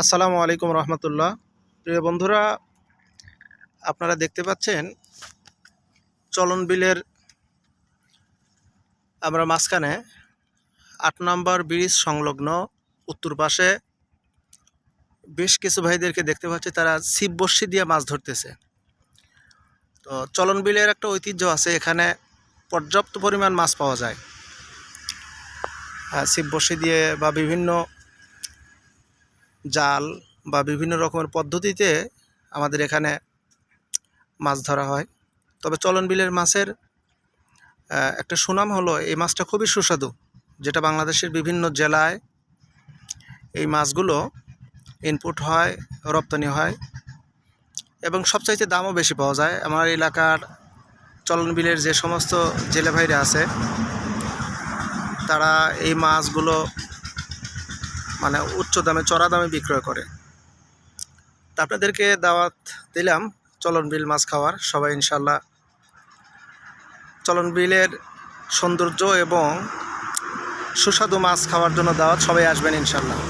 আসসালামু আলাইকুম রহমতুল্লাহ। প্রিয় বন্ধুরা, আপনারা দেখতে পাচ্ছেন চলন বিলের আমরা মাঝখানে আট নম্বর ব্রিজ সংলগ্ন উত্তর পাশে বেশ কিছু ভাইদেরকে দেখতে পাচ্ছি, তারা ছিপ বর্ষি দিয়ে মাছ ধরতেছে। তো চলন বিলের একটা ঐতিহ্য আছে, এখানে পর্যাপ্ত পরিমাণ মাছ পাওয়া যায়। ছিপ বর্ষি দিয়ে বা বিভিন্ন জাল বা বিভিন্ন রকমের পদ্ধতিতে আমাদের এখানে মাছ ধরা হয়। তবে চলন বিলের মাছের একটা সুনাম হলো এই মাছটা খুবই সুস্বাদু, যেটা বাংলাদেশের বিভিন্ন জেলায় এই মাছগুলো ইনপুট হয়, রপ্তানি হয় এবং সবচাইতে দামও বেশি পাওয়া যায়। আমার এলাকার চলন বিলের যে সমস্ত জেলে ভাইরা আছে, তারা এই মাছগুলো মানে উচ্চ দামে, চড়া দামে বিক্রয় করে। তা আপনাদেরকে দাওয়াত দিলাম চলন বিল মাছ খাওয়ার। সবাই ইনশাল্লাহ চলন বিলের সৌন্দর্য এবং সুস্বাদু মাছ খাওয়ার জন্য দাওয়াত সবাই আসবেন ইনশাল্লাহ